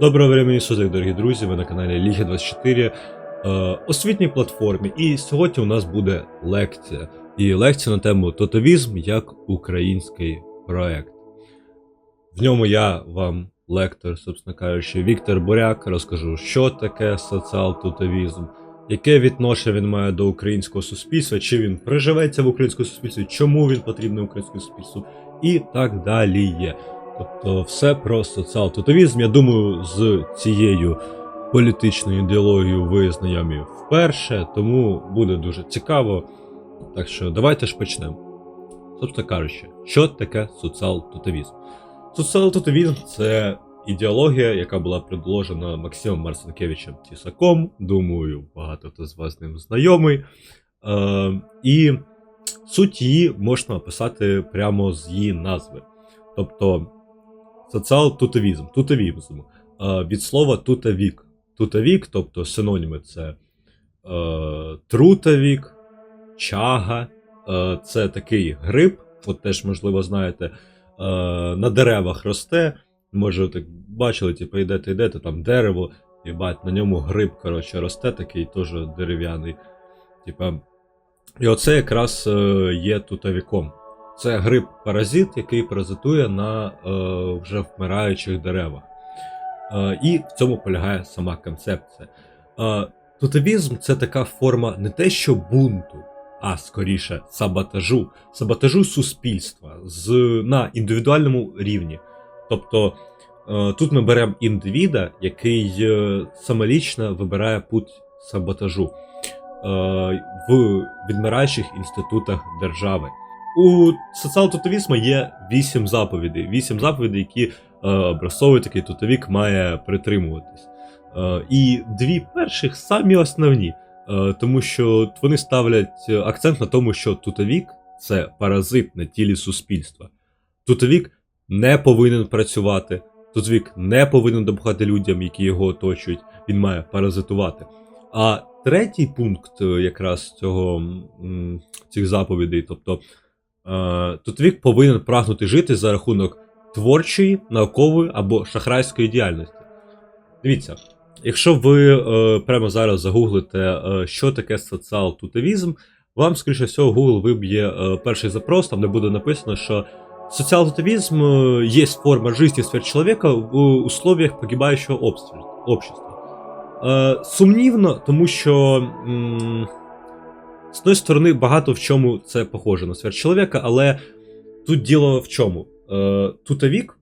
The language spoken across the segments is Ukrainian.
Доброго времени суток, дорогі друзі! Ви на каналі Ліги 24 е, освітній платформі. І сьогодні у нас буде лекція. І лекція на тему Тотовізм як український проект. В ньому я вам, лектор, собственно кажучи, Віктор Буряк, розкажу, що таке соціал-тотовізм, яке відношення він має до українського суспільства, чи він приживеться в українському суспільстві, чому він потрібний українському суспільству, і так далі. Тобто все про соціал-тоталізм. Я думаю, з цією політичною ідеологією ви знайомі вперше, тому буде дуже цікаво. Так що давайте ж почнемо. Собственно кажучи, що таке соціал-тоталізм? Соціал-тоталізм це ідеологія, яка була предложена Максимом Марцинкевичем Тісаком. Думаю, багато хто з вас з ним знайомий. Е, і суть її можна описати прямо з її назви. Тобто соціал-тутовізм, тутовізм. Е, від слова тутовік. Тутовік, тобто синоніми це е, трутовік, чага, е, це такий гриб, от теж, можливо, знаєте, е, на деревах росте. Може, так бачили, типу, йдете, йдете, там дерево, і бать, на ньому гриб, коротше, росте, такий теж дерев'яний. Типа, і оце якраз е, є тутовіком. Це гриб-паразит, який паразитує на е, вже вмираючих деревах. Е, і в цьому полягає сама концепція. Е, тоталізм це така форма не те, що бунту, а скоріше саботажу, саботажу суспільства з, на індивідуальному рівні. Тобто е, тут ми беремо індивіда, який е, самолічно вибирає путь саботажу е, в відмираючих інститутах держави. У соціал-тоталізму є вісім заповідей. Вісім заповідей, які е, образцовий такий тотовік має притримуватись. Е, і дві перших самі основні, е, тому що вони ставлять акцент на тому, що тутовік це паразит на тілі суспільства. Тутовік не повинен працювати, тутовік не повинен допомагати людям, які його оточують, він має паразитувати. А третій пункт е, якраз цього цих заповідей, тобто. Е, Тутовік повинен прагнути жити за рахунок творчої, наукової або шахрайської діяльності. Дивіться, якщо ви е, прямо зараз загуглите, е, що таке соціал-тутовізм, вам, скоріше всього, Google виб'є перший запрос, там де буде написано, що соціал-тутовізм є форма життя сфер чоловіка в условиях погибаючого общества. Сумнівно, тому що. м, з одної сторони, багато в чому це похоже на сфер чоловіка, але тут діло в чому? Е, Тутовік,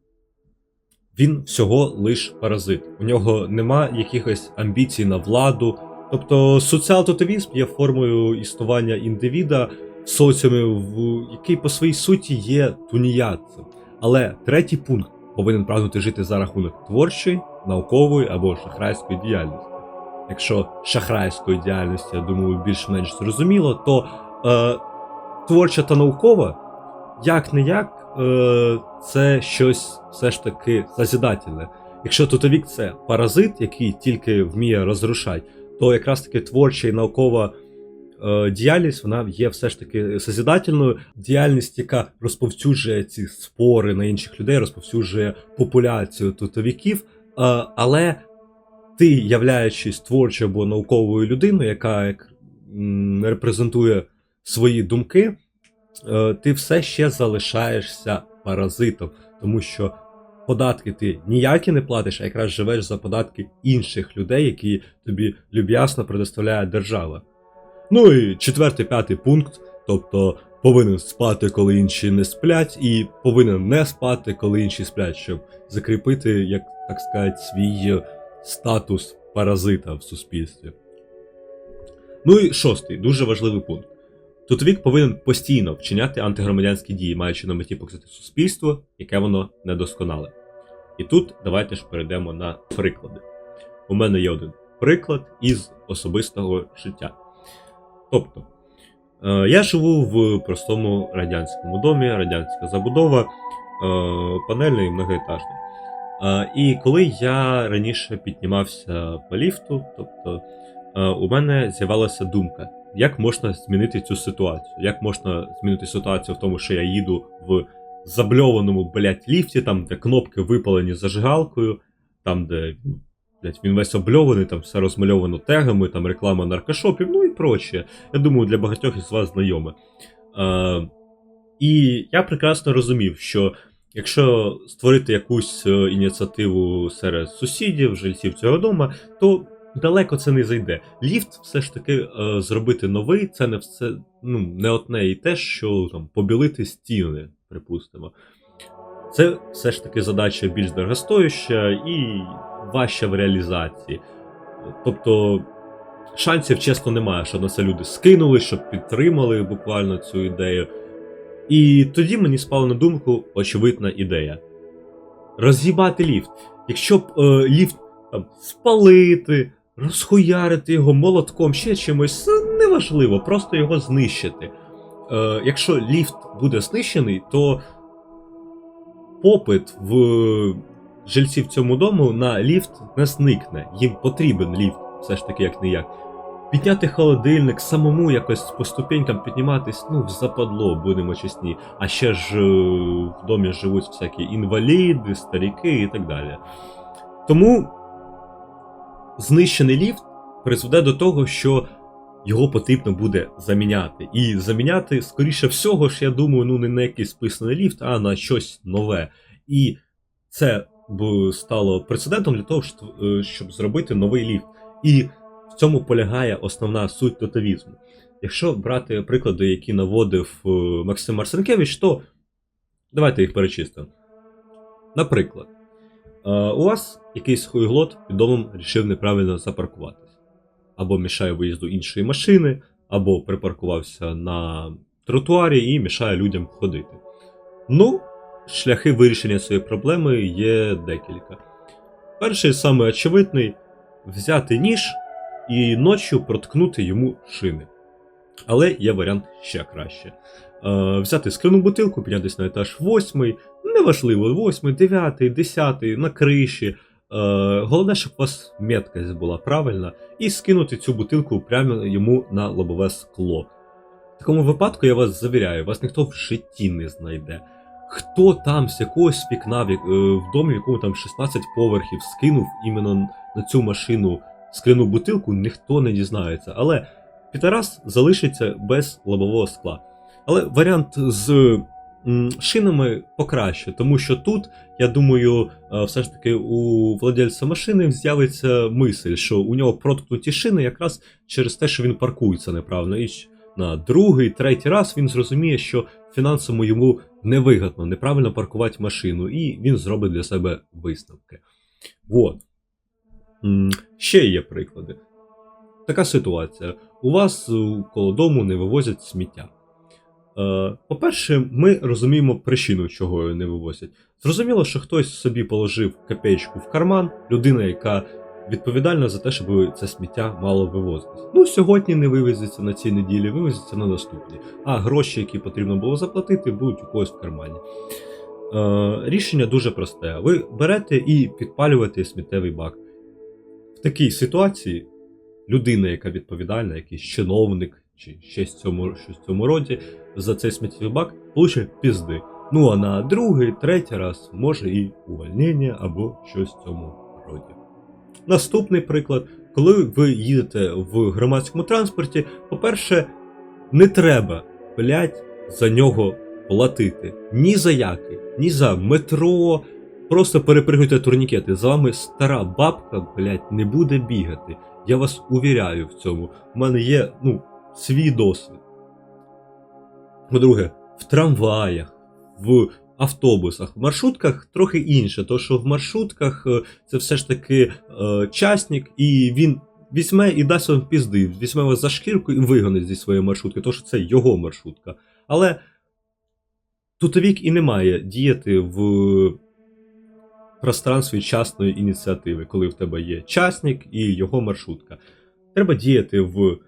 він всього лиш паразит. У нього нема якихось амбіцій на владу. Тобто соціал-тоталізм є формою існування індивіда в соціумі, який по своїй суті є туніятцем. Але третій пункт повинен прагнути жити за рахунок творчої, наукової або шахрайської діяльності якщо шахрайської діяльності, я думаю, більш-менш зрозуміло, то е, творча та наукова, як не як, е, це щось все ж таки созидательне. Якщо тутовік це паразит, який тільки вміє розрушати, то якраз таки творча і наукова е, діяльність вона є все ж таки созидательною. Діяльність, яка розповсюджує ці спори на інших людей, розповсюджує популяцію тутовіків, е, але ти, являючись творчою або науковою людиною, яка репрезентує свої думки, е, ти все ще залишаєшся паразитом, тому що податки ти ніякі не платиш, а якраз живеш за податки інших людей, які тобі люб'ясно предоставляє держава. Ну і четвертий, п'ятий пункт, тобто повинен спати, коли інші не сплять, і повинен не спати, коли інші сплять, щоб закріпити, як так сказати, свій е, статус паразита в суспільстві. Ну і шостий, дуже важливий пункт. Тутовік повинен постійно вчиняти антигромадянські дії, маючи на меті показати суспільство, яке воно недосконале. І тут давайте ж перейдемо на приклади. У мене є один приклад із особистого життя. Тобто, е, я живу в простому радянському домі, радянська забудова, е, панельний і многоетажний. Е, І коли я раніше піднімався по ліфту, тобто е, у мене з'явилася думка, як можна змінити цю ситуацію? Як можна змінити ситуацію в тому, що я їду в забльованому, блять, ліфті, там де кнопки випалені зажигалкою, там, де блядь, він весь обльований, там все розмальовано тегами, там реклама наркошопів, ну і прочее. Я думаю, для багатьох із вас знайоме. Е, і я прекрасно розумів, що якщо створити якусь е, ініціативу серед сусідів, жильців цього дому, то далеко це не зайде. Ліфт все ж таки е, зробити новий, це не все ну, не одне і те, що там побілити стіни, припустимо. Це все ж таки задача більш дорогостояща і важча в реалізації. Тобто шансів, чесно, немає, що на це люди скинули, щоб підтримали буквально цю ідею. І тоді мені спала на думку очевидна ідея. Роз'їбати ліфт. Якщо б е, ліфт там, спалити, розхуярити його молотком, ще чимось, це неважливо, просто його знищити. Е, якщо ліфт буде знищений, то попит в жильців цьому дому на ліфт не зникне. Їм потрібен ліфт, все ж таки, як не як. Підняти холодильник, самому якось по ступенькам підніматись, ну, в западло, будемо чесні. А ще ж е, в домі живуть всякі інваліди, старіки і так далі. Тому знищений ліфт призведе до того, що його потрібно буде заміняти. І заміняти, скоріше всього, ж я думаю, ну не на якийсь списаний ліфт, а на щось нове. І це б стало прецедентом для того, е, щоб зробити новий ліфт. І в цьому полягає основна суть тоталізму. Якщо брати приклади, які наводив е, Максим Марсенкевич, то давайте їх перечистимо. Наприклад, е, у вас якийсь хуйглот під домом рішив неправильно запаркуватись. Або мішає виїзду іншої машини, або припаркувався на тротуарі і мішає людям ходити. Ну, шляхи вирішення цієї проблеми є декілька. Перший, саме очевидний, взяти ніж і ночі проткнути йому шини. Але є варіант ще краще. Е, взяти скляну бутилку, піднятися на етаж 8, неважливо, 8, 9, 10, на криші. Е, головне, щоб у вас меткость була правильна, і скинути цю бутилку прямо йому на лобове скло. В такому випадку я вас завіряю, вас ніхто в житті не знайде. Хто там з якогось вікна в, е, в домі, в якому там 16 поверхів, скинув іменно на цю машину скляну бутилку, ніхто не дізнається. Але Пітерас залишиться без лобового скла. Але варіант з шинами покраще, тому що тут, я думаю, е, все ж таки у владельця машини з'явиться мисль, що у нього проткнуті шини якраз через те, що він паркується неправильно. І на другий, третій раз він зрозуміє, що фінансово йому невигідно неправильно паркувати машину, і він зробить для себе висновки. Вот. Ще є приклади. Така ситуація. У вас е, коло дому не вивозять сміття. Е, По-перше, ми розуміємо причину, чого його не вивозять. Зрозуміло, що хтось собі положив копеечку в карман, людина, яка відповідальна за те, щоб це сміття мало вивозитись. Ну, сьогодні не вивезеться на цій неділі, вивезеться на наступній. А гроші, які потрібно було заплатити, будуть у когось в кармані. Е, Рішення дуже просте. Ви берете і підпалюєте сміттєвий бак. Такій ситуації людина, яка відповідальна, якийсь чиновник чи щось в цьому, щось в цьому роді, за цей сміттєвий бак получить пізди. Ну а на другий, третій раз може і увольнення або щось в цьому роді. Наступний приклад, коли ви їдете в громадському транспорті, по-перше, не треба, блядь, за нього платити. Ні за який, ні за метро. Просто перепригуйте турнікети. За вами стара бабка, блядь, не буде бігати. Я вас увіряю в цьому. У мене є, ну, свій досвід. По-друге, в трамваях, в автобусах, в маршрутках трохи інше, тому що в маршрутках е, це все ж таки е, частник, і він візьме і дасть вам пізди, візьме вас за шкірку і вигонить зі своєї маршрутки, тому що це його маршрутка. Але тутовік і не має діяти в пространстві частної ініціативи, коли в тебе є частник і його маршрутка. Треба діяти в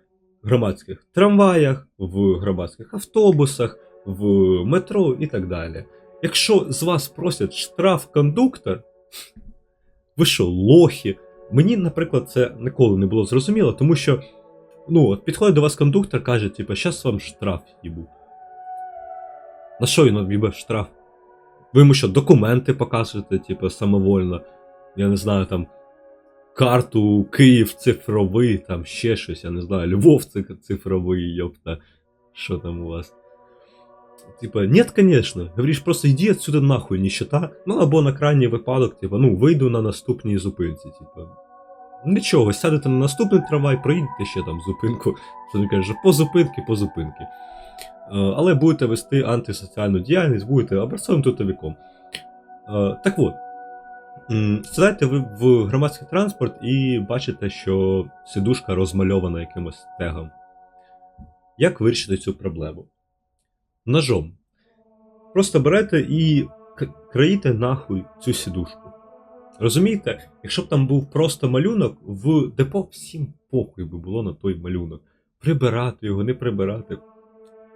громадських трамваях, в громадських автобусах, в метро і так далі. Якщо з вас просять штраф кондуктор, ви що, лохи? Мені, наприклад, це ніколи не було зрозуміло, тому що ну, от підходить до вас кондуктор, каже, типу, щас вам штраф їбу. На що він їбе штраф? Ви йому що, документи показуєте, типу, самовольно. я не знаю, там карту Київ цифровий, там ще щось, я не знаю, Львов цифровий, йопта, що там у вас. Типа, нет, конечно. Говориш, просто йди отсюда нахуй, нищета. Ну або на крайній випадок, типа, ну, вийду на наступній зупинці, типа. Нічого, сядете на наступний трамвай, проїдете ще там зупинку. Що він каже, по зупинки, по зупинки. Е, Але будете вести антисоціальну діяльність, будете образцовим тутовиком. Е, Так от, м, сідаєте ви в громадський транспорт і бачите, що сидушка розмальована якимось тегом. Як вирішити цю проблему? Ножом. Просто берете і країте нахуй цю сідушку. Розумієте, якщо б там був просто малюнок, в депо всім похуй би було на той малюнок. Прибирати його, не прибирати.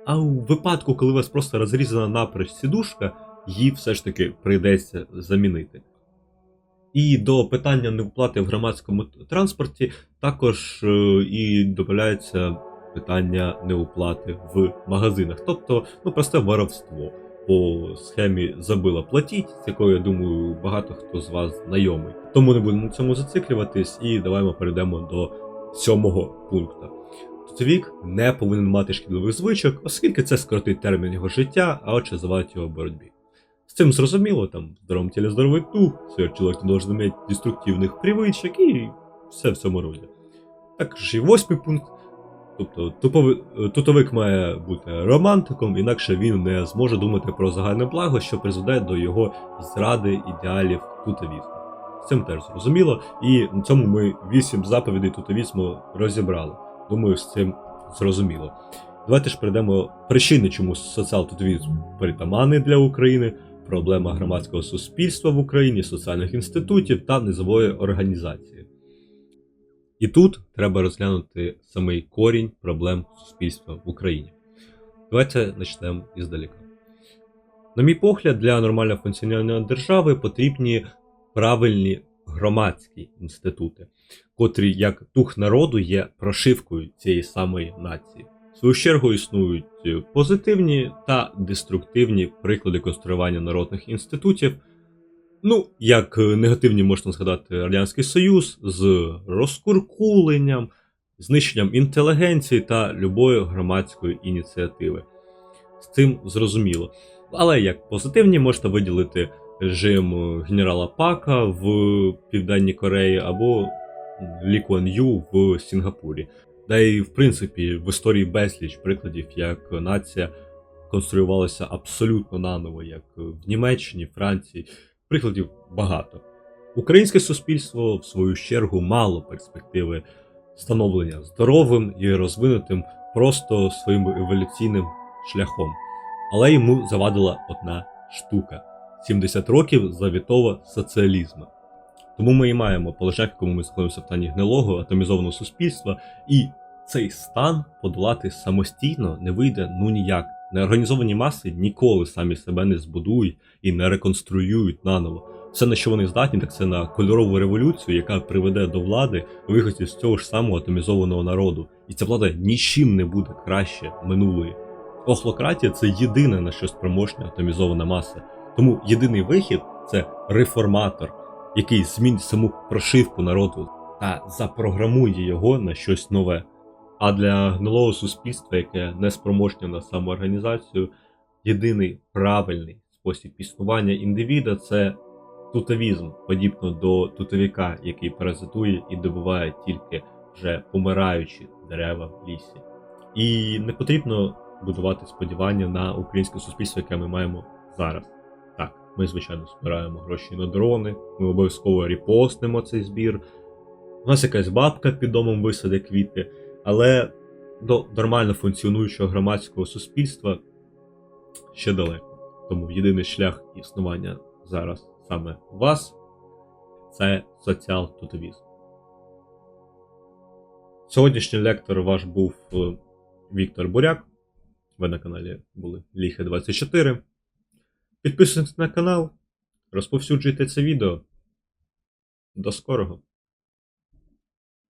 А у випадку, коли у вас просто розрізана напроч сідушка, її все ж таки прийдеться замінити. І до питання невплати в громадському транспорті також е, і додається питання неуплати в магазинах. Тобто, ну, просте воровство по схемі забила платіть, з якою, я думаю, багато хто з вас знайомий. Тому не будемо на цьому зациклюватись і давайте перейдемо до сьомого пункту. Тутовік не повинен мати шкідливих звичок, оскільки це скоротить термін його життя, а отже завадить його боротьбі. З цим зрозуміло, там, в здоровом тілі здоровий дух, все, человек не должен иметь деструктивних привичок і все в цьому роді. Також і восьмий пункт. Тобто тупови- тутовик має бути романтиком, інакше він не зможе думати про загальне благо, що призведе до його зради ідеалів тутовізму. З цим теж зрозуміло, і на цьому ми вісім заповідей тутовізму розібрали. Думаю, з цим зрозуміло. Давайте ж перейдемо причини, чому соціал-тутовізм притаманний для України, проблема громадського суспільства в Україні, соціальних інститутів та низової організації. І тут треба розглянути самий корінь проблем суспільства в Україні. Давайте почнемо іздалека. На мій погляд, для нормального функціонування держави потрібні правильні громадські інститути, котрі, як дух народу, є прошивкою цієї самої нації. В свою чергу існують позитивні та деструктивні приклади конструювання народних інститутів. Ну, як негативні можна згадати Радянський Союз з розкуркуленням, знищенням інтелігенції та любої громадської ініціативи. З цим зрозуміло. Але як позитивні можна виділити режим генерала Пака в Південній Кореї або Лі Куан Ю в Сінгапурі. Да і в принципі в історії безліч прикладів, як нація конструювалася абсолютно наново, як в Німеччині, Франції. Прикладів багато. Українське суспільство, в свою чергу, мало перспективи становлення здоровим і розвинутим просто своїм еволюційним шляхом. Але йому завадила одна штука: 70 років завітого соціалізму. Тому ми і маємо полежак, в якому ми знаходимося в стані гнилого, атомізованого суспільства, і цей стан подолати самостійно не вийде ну ніяк. Неорганізовані маси ніколи самі себе не збудують і не реконструюють наново. Все, на що вони здатні, так це на кольорову революцію, яка приведе до влади виходів з цього ж самого атомізованого народу. І ця влада нічим не буде краще минулої. Охлократія це єдине на що спроможна атомізована маса. Тому єдиний вихід це реформатор, який змінить саму прошивку народу та запрограмує його на щось нове. А для гнилого суспільства, яке не спроможне на самоорганізацію, єдиний правильний спосіб існування індивіда це тутовізм, подібно до тутовіка, який паразитує і добуває тільки вже помираючі дерева в лісі. І не потрібно будувати сподівання на українське суспільство, яке ми маємо зараз. Ми, звичайно, збираємо гроші на дрони, ми обов'язково репостнемо цей збір. У нас якась бабка під домом висаде квіти, але до нормально функціонуючого громадського суспільства ще далеко. Тому єдиний шлях існування зараз саме вас це соціал-тутовізм. Сьогоднішній лектор ваш був е, Віктор Буряк. Ви на каналі були Ліхе 24. Підписуйтесь на канал, розповсюджуйте це відео. До скорого!